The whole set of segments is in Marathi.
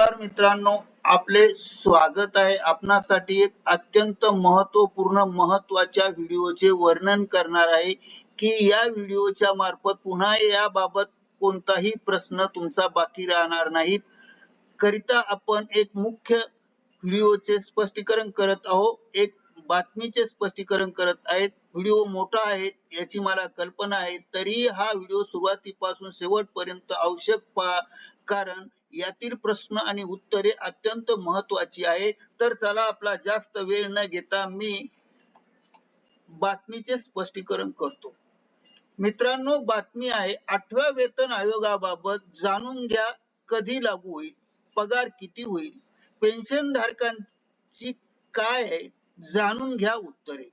नमस्कार मित्रांनो आपले स्वागत आहे. आपणासाठी एक अत्यंत महत्त्वपूर्ण महत्त्वाच्या व्हिडिओचे वर्णन करणार आहे की या व्हिडिओच्या मार्फत पुन्हा याबाबत कोणताही प्रश्न तुमचा बाकी राहणार नाहीत. करिता आपण एक मुख्य व्हिडिओचे स्पष्टीकरण करत आहोत. एक बातमीचे स्पष्टीकरण करत आहेत. व्हिडिओ मोठा आहे याची मला कल्पना आहे. तरी हा व्हिडिओ सुरुवातीपासून शेवटपर्यंत आवश्यक पहा. कारण यातील प्रश्न आणि उत्तरे अत्यंत महत्वाची आहे. तर चला आपला जास्त वेळ न घेता मी बातमीचे स्पष्टीकरण करतो. मित्रांनो बातमी आहे आठव्या वेतन आयोगाबाबत जाणून घ्या कधी लागू होईल पगार किती होईल पेन्शन धारकांची काय आहे जाणून घ्या उत्तरे.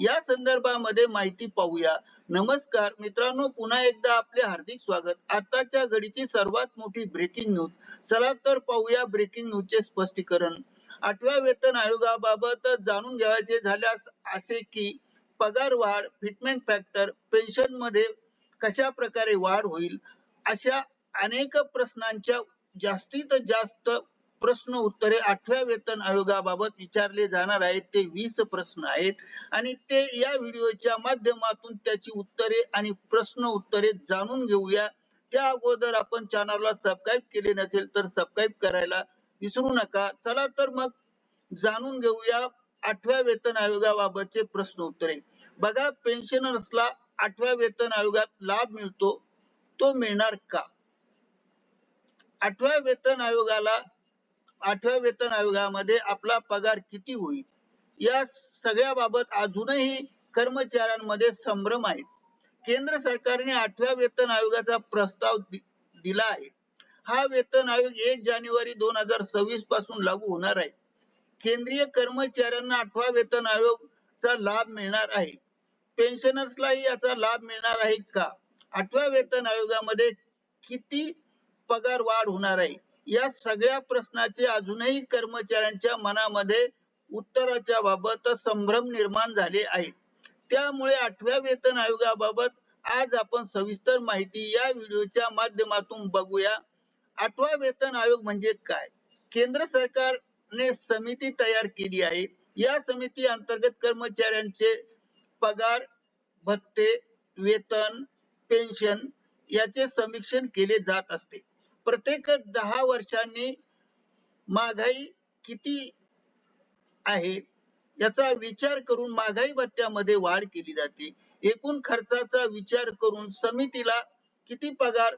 या संदर्भामध्ये माहिती पाहूया. नमस्कार मित्रांनो पुन्हा एकदा आपले हार्दिक स्वागत. आताच्या घडीची सर्वात मोठी ब्रेकिंग न्यूज चला तर पाहूया ब्रेकिंग न्यूजचे स्पष्टीकरण. आठव्या वेतन आयोगाबाबत जाणून घ्यायचे झाल्यास असे की पगार वाढ फिटमेंट फॅक्टर पेन्शनमध्ये कशा प्रकारे वाढ होईल? अशा अनेक प्रश्नांच्या जास्तीत जास्त प्रश्न उत्तरे आठव्या वेतन आयोगाबाबत विचारले जाणार आहेत. ते वीस प्रश्न आहेत. आणि ते या व्हिडिओच्या माध्यमातून त्याची उत्तरे आणि प्रश्न उत्तरे जाणून घेऊया. त्या अगोदर आपण चॅनलला सबस्क्राईब केले नसेल तर सबस्क्राईब करायला विसरू नका. चला तर मग जाणून घेऊया आठव्या वेतन आयोगाबाबतचे प्रश्न उत्तरे. बघा पेन्शनर्सला आठव्या वेतन आयोगात लाभ मिळतो तो मिळणार का? आठव्या वेतन आयोगाला आठव्या वेतन आयोगामध्ये आपला पगार किती होईल? या सगळ्या बाबत अजूनही कर्मचाऱ्यांमध्ये संभ्रम आहे. केंद्र सरकारने आठव्या वेतन आयोगाचा प्रस्ताव दिला आहे. हा वेतन आयोग एक जानेवारी दोन हजार सव्वीसपासून लागू होणार आहे. केंद्रीय कर्मचाऱ्यांना आठवा वेतन आयोगचा लाभ मिळणार आहे. पेन्शनर्सलाही याचा लाभ मिळणार आहे का? आठव्या वेतन आयोगामध्ये किती पगार वाढ होणार आहे? या सगळ्या प्रश्नाचे अजूनही कर्मचाऱ्यांच्या मनामध्ये उत्तराच्या बाबत संभ्रम निर्माण झाले आहे त्यामुळे आठव्या वेतन आयोगाबाबत आज आपण सविस्तर माहिती या व्हिडिओच्या माध्यमातून बघूया. आठवा वेतन आयोग म्हणजे काय? केंद्र सरकारने समिती तयार केली आहे. या समिती अंतर्गत कर्मचाऱ्यांचे पगार भत्ते वेतन पेन्शन याचे समीक्षण केले जात असते. प्रत्येक दहा वर्षांनी महागाई किती आहे याचा विचार करून महागाई भत्त्यामध्ये वाढ केली जाते. एकूण खर्चाचा विचार करून समितीला किती पगार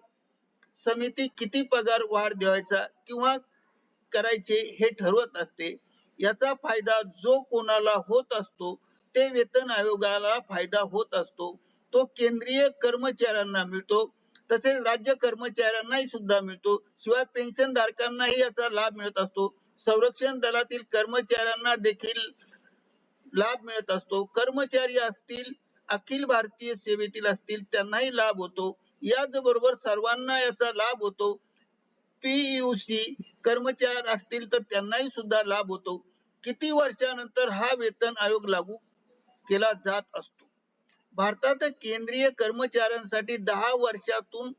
समिती किती पगार वाढ द्यायचा किंवा करायचे हे ठरवत असते. याचा फायदा जो कोणाला होत असतो ते वेतन आयोगाला फायदा होत असतो. तो केंद्रीय कर्मचाऱ्यांना मिळतो. तसेच राज्य कर्मचाऱ्यांनाही सुद्धा मिळतो. शिवाय पेन्शन धारकांनाही याचा लाभ मिळत असतो. संरक्षण दलातील कर्मचाऱ्यांना देखील लाभ मिळत असतो. कर्मचारी असतील अखिल भारतीय सेवेतील असतील त्यांनाही लाभ होतो. याचबरोबर सर्वांना याचा लाभ होतो. पीयूसी कर्मचारी असतील तर त्यांनाही सुद्धा लाभ होतो. किती वर्षानंतर हा वेतन आयोग लागू केला जात असतो? भारतात केंद्रीय कर्मचाऱ्यांसाठी दहा वर्षातून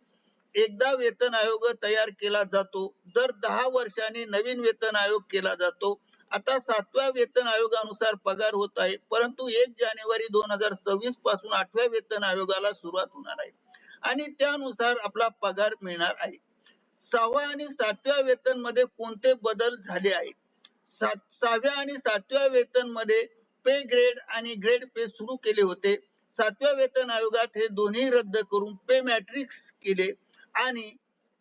एकदा वेतन आयोग तयार केला जातो. दर दहा वर्षांनी नवीन वेतन आयोग केला जातो. आता सातव्या वेतन आयोगानुसार पगार होत आहे. परंतु एक जानेवारी दोन हजार सव्वीसपासून आठव्या वेतन आयोगाला सुरुवात होणार आहे. आणि त्यानुसार आपला पगार मिळणार आहे. सहाव्या आणि सातव्या वेतनमध्ये कोणते बदल झाले आहेत? सहाव्या आणि सातव्या वेतनमध्ये पे ग्रेड आणि ग्रेड पे सुरू केले होते. सातव्या वेतन आयोगात हे दोन्ही रद्द करून पे मॅट्रिक्स केले आणि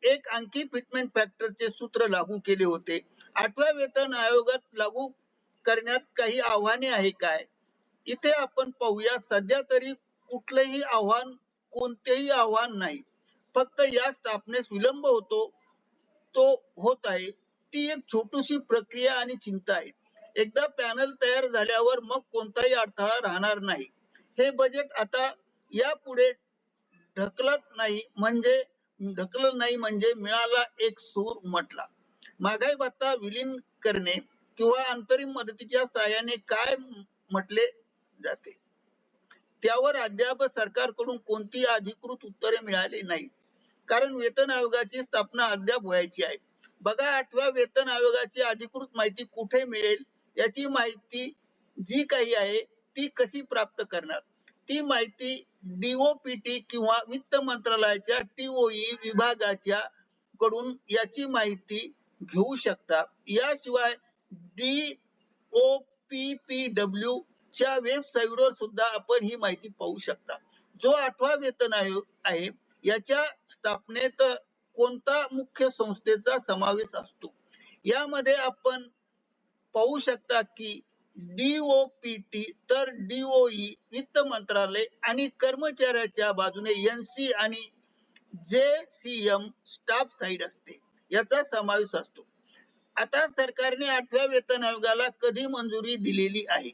एक अंकी फिटमेंट फॅक्टरचे सूत्र लागू केले होते. आठव्या वेतन आयोगात लागू करण्यात काही आव्हाने आहे काय? इथे आपण पाहूया सध्या तरी कुठलंही आव्हान कोणतेही आव्हान नाही. फक्त या स्थापनेस विलंब होतो तो होत आहे. ती एक छोटीशी प्रक्रिया आणि चिंता आहे. एकदा पॅनल तयार झाल्यावर मग कोणताही अडथळा राहणार नाही. हे बजेट आता यापुढे ढकलत नाही म्हणजे ढकलत नाही म्हणजे मिळाला एक सूर म्हटला महागाई भत्ता विलीन करणे किंवा अंतरिम मदतीच्या सहाय्याने काय म्हटले जाते? त्यावर अद्याप सरकारकडून कोणती अधिकृत उत्तरे मिळाली नाही कारण वेतन आयोगाची स्थापना अद्याप व्हायची आहे. बघा आठव्या वेतन आयोगाची अधिकृत माहिती कुठे मिळेल याची माहिती जी काही आहे ती कशी प्राप्त करणार? ती माहिती डीओपीटी किंवा वित्त मंत्रालयाच्या टीओई विभागाच्या कडून याची माहिती घेऊ शकता. याशिवाय D O P P W च्या वेबसाईटवर सुद्धा आपण ही माहिती पाहू शकता. जो आठवा वेतन आयोग आहे याच्या स्थापनेत कोणता मुख्य संस्थेचा समावेश असतो? यामध्ये आपण पाहू शकता की डीओपीटी तर डीओई वित्त मंत्रालय आणि कर्मचाऱ्याच्या बाजूने एनसी आणि जे सी एम स्टाफ साईड असते. याचा समावेश असतो. आता सरकारने आठव्या वेतन आयोगाला कधी मंजुरी दिलेली आहे?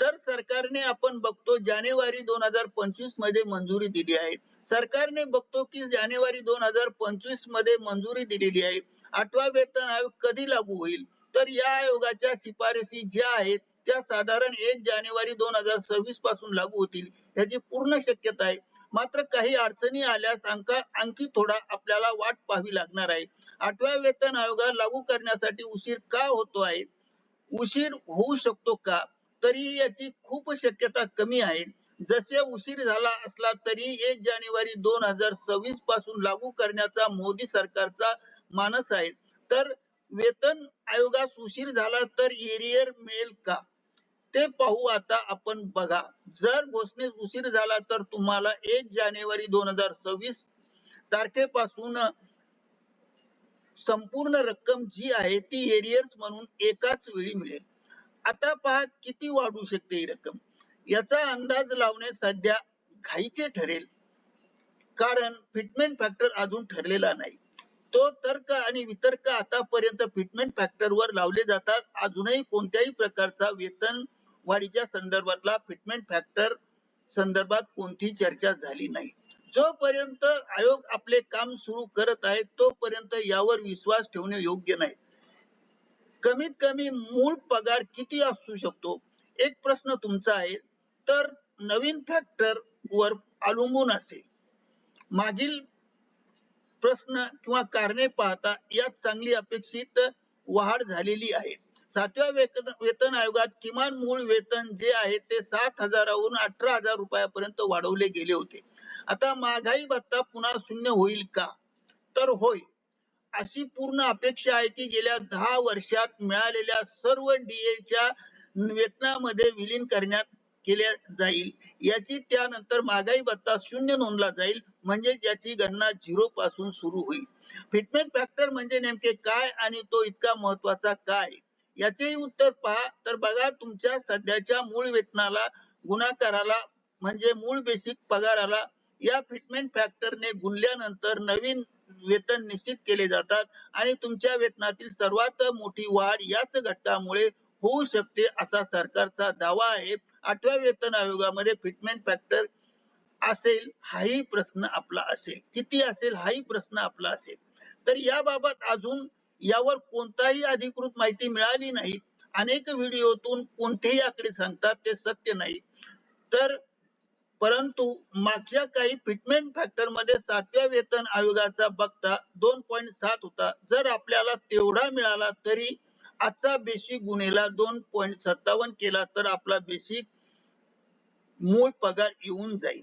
तर सरकारने आपण बघतो जानेवारी दोन हजार पंचवीसमध्ये मंजुरी दिली आहे. सरकारने बघतो की जानेवारी दोन हजार पंचवीसमध्ये मंजुरी दिलेली आहे. आठवा वेतन आयोग कधी लागू होईल? तर या आयोगाच्या शिफारसी ज्या आहेत त्या साधारण एक जानेवारी दोन हजार सव्वीसपासून लागू होतील याची पूर्ण शक्यता आहे. मात्र काही अडचणी आल्यास अंका आणखी थोडा आपल्याला वाट पाहावी लागणार आहे. आठव्या वेतन आयोगा लागू करण्यासाठी उशीर का होतो आहे? उशीर होऊ शकतो का? तरी याची खूप शक्यता कमी आहे. जसे उशीर झाला असला तरी एक जानेवारी दोन हजार सव्वीसपासून लागू करण्याचा मोदी सरकारचा मानस आहे. तर वेतन आयोगास उशीर झाला तर एरियर मिळेल का? ते पाहू आता आपण बघा. जर घोषणेस उशीर झाला तर तुम्हाला एक जानेवारी दोन हजार सव्वीस तारखेपासून संपूर्ण रक्कम जी आहे ती एरियर्स म्हणून एकाच वेळी मिळेल. आता पहा किती वाढू शकते ही रक्कम. याचा अंदाज लावणे सध्या घाईचे ठरेल. कारण फिटमेंट फॅक्टर अजून ठरलेला नाही. तो तर्क आणि वितर्क आतापर्यंत फिटमेंट फॅक्टरवर लावले जातात. अजूनही कोणत्याही प्रकारचा वेतन वाढीच्या संदर्भातला फिटमेंट फॅक्टर संदर्भात कोणतीही चर्चा झाली नाही. जोपर्यंत आयोग आपले काम सुरू करत आहे तोपर्यंत यावर विश्वास ठेवणे योग्य नाही. कमीत कमी मूळ पगार किती असू शकतो? एक प्रश्न तुमचा आहे. तर नवीन फॅक्टर वर अवलंबून असेल. मागील प्रश्न किंवा कारणे पाहता यात चांगली अपेक्षित वाढ झालेली आहे. सातव्या वेतन वेतन आयोगात किमान मूळ वेतन जे आहे ते सात हजारावरून अठरा हजार रुपयापर्यंत वाढवले गेले होते. आता महागाई भत्ता पुन्हा शून्य होईल का? तर होय. अशी पूर्ण अपेक्षा आहे की गेल्या दहा वर्षात मिळालेल्या सर्व डीएच्या वेतनामध्ये विलीन करण्यात केल्या जाईल. याची त्यानंतर महागाई भत्ता शून्य नोंदला जाईल म्हणजे याची गणना झिरो पासून सुरू होईल. फिटमेंट फॅक्टर म्हणजे नेमके काय आणि तो इतका महत्त्वाचा काय? याचेही उत्तर पहा. तर बघा तुमच्या सध्याच्या मूळ वेतनाला गुणाकाराला म्हणजे मूळ बेसिक पगाराला या फिटमेंट फॅक्टरने गुणल्यानंतर नवीन वेतन निश्चित केले जातात आणि तुमच्या वेतनातील सर्वात मोठी वाढ याच घटकामुळे होऊ शकते असा सरकारचा दावा आहे. आठव्या वेतन आयोगामध्ये फिटमेंट फॅक्टर असेल हाही प्रश्न आपला असेल. किती असेल हाही प्रश्न आपला असेल. तर याबाबत अजून यावर कोणताही अधिकृत माहिती मिळाली नाही. अनेक व्हिडिओतून कोणतेही आकडे सांगतात ते सत्य नाही. तर परंतु मागच्या काही फिटमेंट फॅक्टरमध्ये सातव्या वेतन आयोगाचा बघता दोन पॉईंट सात होता. जर आपल्याला तेवढा मिळाला तरी आजचा बेसिक गुन्हेला दोन पॉईंट सत्तावन्न केला तर आपला बेसिक मूळ पगार येऊन जाईल.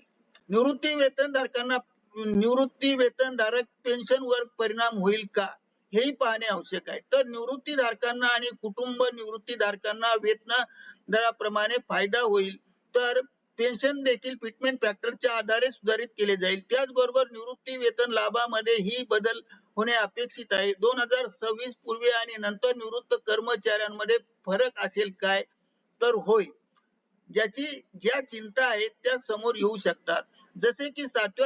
निवृत्ती वेतन धारकांना निवृत्ती वेतन धारक पेन्शन वर परिणाम होईल का? हेही पाहणे आवश्यक आहे. तर निवृत्ती धारकांना आणि कुटुंब निवृत्ती धारकांना वेतन दराप्रमाणे फायदा होईल. तर पेन्शन देखील फिटमेंट फॅक्टरच्या आधारे सुधारित केले जाईल. त्याचबरोबर निवृत्ती वेतन लाभामध्ये ही बदल होणे अपेक्षित आहे. दोन हजार सव्वीस पूर्वी आणि नंतर निवृत्त कर्मचाऱ्यांमध्ये फरक असेल काय? तर होय. ज्याची ज्या चिंता आहेत त्या समोर येऊ शकतात. जसे की सातव्या